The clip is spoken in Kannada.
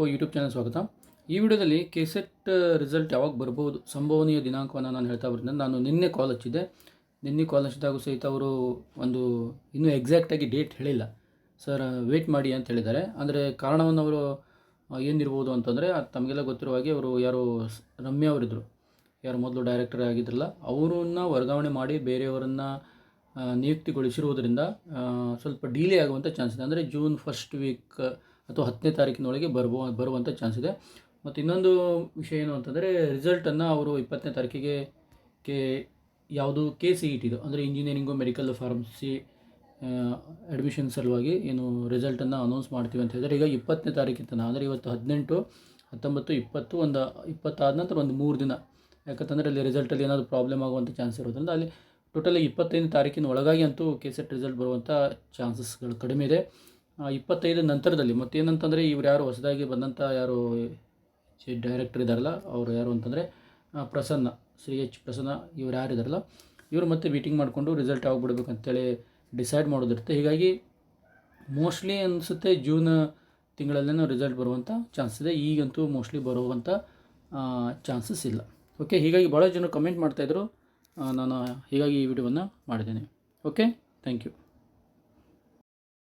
ಇನ್ಫೋ ಯೂಟ್ಯೂಬ್ ಚಾನಲ್ ಸ್ವಾಗತ. ಈ ವಿಡಿಯೋದಲ್ಲಿ ಕೆಸೆಟ್ ರಿಸಲ್ಟ್ ಯಾವಾಗ ಬರ್ಬೋದು, ಸಂಭವನೀಯ ದಿನಾಂಕವನ್ನು ನಾನು ಹೇಳ್ತಾ ಬರ್ತೀನಿ. ನಾನು ನಿನ್ನೆ ಕಾಲ್ ಹಚ್ಚಿದ್ದೆ. ನಿನ್ನೆ ಕಾಲ್ ಹಚ್ಚಿದಾಗೂ ಸಹಿತ ಅವರು ಒಂದು ಇನ್ನೂ ಎಕ್ಸಾಕ್ಟಾಗಿ ಡೇಟ್ ಹೇಳಿಲ್ಲ. ಸರ್ ವೇಟ್ ಮಾಡಿ ಅಂತ ಹೇಳಿದ್ದಾರೆ. ಅಂದರೆ ಕಾರಣವನ್ನು ಅವರು ಏನಿರ್ಬೋದು ಅಂತಂದರೆ ತಮಗೆಲ್ಲ ಗೊತ್ತಿರುವ ಹಾಗೆ ಅವರು ಯಾರು ರಮ್ಯ ಅವರಿದ್ದರು ಯಾರು ಮೊದಲು ಡೈರೆಕ್ಟರ್ ಆಗಿದ್ರಲ್ಲ, ಅವರನ್ನು ವರ್ಗಾವಣೆ ಮಾಡಿ ಬೇರೆಯವರನ್ನು ನಿಯುಕ್ತಿಗೊಳಿಸಿರುವುದರಿಂದ ಸ್ವಲ್ಪ ಡಿಲೇ ಆಗುವಂಥ ಚಾನ್ಸ್ ಇದೆ. ಅಂದರೆ ಜೂನ್ ಫಸ್ಟ್ ವೀಕ್ ಅಥವಾ ಹತ್ತನೇ ತಾರೀಕಿನೊಳಗೆ ಬರ್ಬೋ ಬರುವಂಥ ಚಾನ್ಸ್ ಇದೆ. ಮತ್ತು ಇನ್ನೊಂದು ವಿಷಯ ಏನು ಅಂತಂದರೆ ರಿಸಲ್ಟನ್ನು ಅವರು ಇಪ್ಪತ್ತನೇ ತಾರೀಕಿಗೆ ಕೆ, ಯಾವುದು ಕೆ ಸಿ ಇ ಟಿದು ಅಂದರೆ ಇಂಜಿನಿಯರಿಂಗು ಮೆಡಿಕಲ್ ಫಾರ್ಮಸಿ ಅಡ್ಮಿಷನ್ ಸಲುವಾಗಿ ಏನು ರಿಸಲ್ಟನ್ನು ಅನೌನ್ಸ್ ಮಾಡ್ತೀವಿ ಅಂತ ಹೇಳಿದರೆ, ಈಗ ಇಪ್ಪತ್ತನೇ ತಾರೀಕಿನ ತನಕ ಅಂದರೆ ಇವತ್ತು ಹದಿನೆಂಟು, ಹತ್ತೊಂಬತ್ತು, ಇಪ್ಪತ್ತು, ಒಂದು ಇಪ್ಪತ್ತಾದ ನಂತರ ಒಂದು ಮೂರು ದಿನ. ಯಾಕಂತಂದರೆ ಅಲ್ಲಿ ರಿಸಲ್ಟಲ್ಲಿ ಏನಾದರೂ ಪ್ರಾಬ್ಲಮ್ ಆಗುವಂಥ ಚಾನ್ಸ್ ಇರೋದ್ರಿಂದ ಅಲ್ಲಿ ಟೋಟಲಿ ಇಪ್ಪತ್ತೈದನೇ ತಾರೀಕಿನ ಒಳಗಾಗಿ ಅಂತೂ ಕೆ ಸೆಟ್ ರಿಸಲ್ಟ್ ಬರುವಂಥ ಚಾನ್ಸಸ್ಗಳು ಕಡಿಮೆ ಇದೆ. ಇಪ್ಪತ್ತೈದು ನಂತರದಲ್ಲಿ, ಮತ್ತೇನಂತಂದರೆ ಇವ್ರು ಯಾರು ಹೊಸದಾಗಿ ಬಂದಂಥ ಯಾರು ಡೈರೆಕ್ಟರ್ ಇದ್ದಾರಲ್ಲ ಅವರು ಯಾರು ಅಂತಂದರೆ ಪ್ರಸನ್ನ, ಶ್ರೀ ಎಚ್ ಪ್ರಸನ್ನ ಇವ್ರು ಯಾರು ಇದ್ದಾರಲ್ಲ ಇವರು ಮತ್ತೆ ಮೀಟಿಂಗ್ ಮಾಡಿಕೊಂಡು ರಿಸಲ್ಟ್ ಯಾವಾಗ ಬಿಡಬೇಕು ಅಂತೇಳಿ ಡಿಸೈಡ್ ಮಾಡೋದಿರುತ್ತೆ. ಹೀಗಾಗಿ ಮೋಸ್ಟ್ಲಿ ಅನಿಸುತ್ತೆ ಜೂನ್ ತಿಂಗಳಲ್ಲೇನೋ ರಿಸಲ್ಟ್ ಬರುವಂಥ ಚಾನ್ಸ್ ಇದೆ. ಈಗಂತೂ ಮೋಸ್ಟ್ಲಿ ಬರುವಂಥ ಚಾನ್ಸಸ್ ಇಲ್ಲ. ಓಕೆ ಹೀಗಾಗಿ ಭಾಳ ಜನ ಕಮೆಂಟ್ ಮಾಡ್ತಾಯಿದ್ರು ನಾನು ಹೀಗಾಗಿ ಈ ವಿಡಿಯೋವನ್ನು ಮಾಡಿದ್ದೇನೆ. Okay thank you